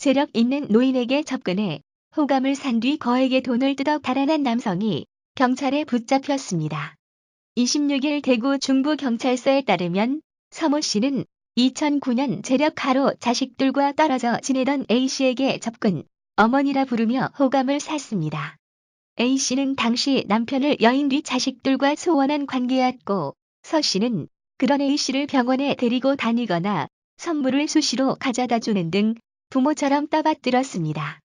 세력 있는 노인에게 접근해 호감을 산 뒤 거액의 돈을 뜯어 달아난 남성이 경찰에 붙잡혔습니다. 26일 대구 중부경찰서에 따르면 서모 씨는 2009년 재력 가로 자식들과 떨어져 지내던 A씨에게 접근, 어머니라 부르며 호감을 샀습니다. A씨는 당시 남편을 여인 뒤 자식들과 소원한 관계였고 서 씨는 그런 A씨를 병원에 데리고 다니거나 선물을 수시로 가져다 주는 등 부모처럼 떠받들었습니다.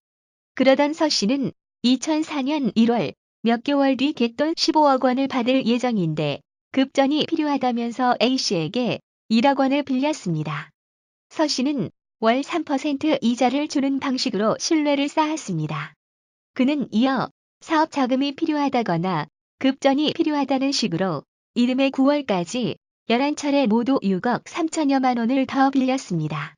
그러던 서 씨는 2004년 1월 몇 개월 뒤 갯돈 15억 원을 받을 예정인데 급전이 필요하다면서 A씨에게 1억 원을 빌렸습니다. 서 씨는 월 3% 이자를 주는 방식으로 신뢰를 쌓았습니다. 그는 이어 사업 자금이 필요하다거나 급전이 필요하다는 식으로 이듬해 9월까지 11차례 모두 6억 3천여만 원을 더 빌렸습니다.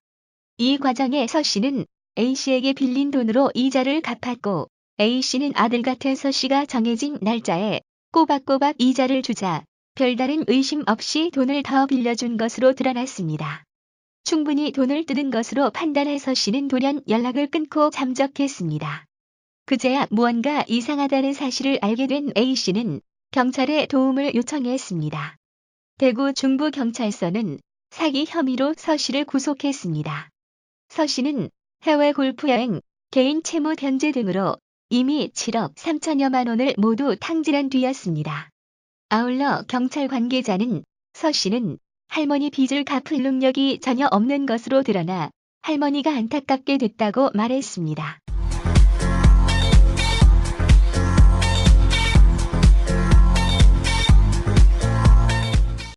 이 과정에 서 씨는 A씨에게 빌린 돈으로 이자를 갚았고 A씨는 아들 같은 서 씨가 정해진 날짜에 꼬박꼬박 이자를 주자 별다른 의심 없이 돈을 더 빌려준 것으로 드러났습니다. 충분히 돈을 뜯은 것으로 판단해 서 씨는 돌연 연락을 끊고 잠적했습니다. 그제야 무언가 이상하다는 사실을 알게 된 A씨는 경찰에 도움을 요청했습니다. 대구 중부경찰서는 사기 혐의로 서 씨를 구속했습니다. 서 씨는 해외 골프 여행, 개인 채무 변제 등으로 이미 7억 3천여만 원을 모두 탕진한 뒤였습니다. 아울러 경찰 관계자는 서 씨는 할머니 빚을 갚을 능력이 전혀 없는 것으로 드러나 할머니가 안타깝게 됐다고 말했습니다.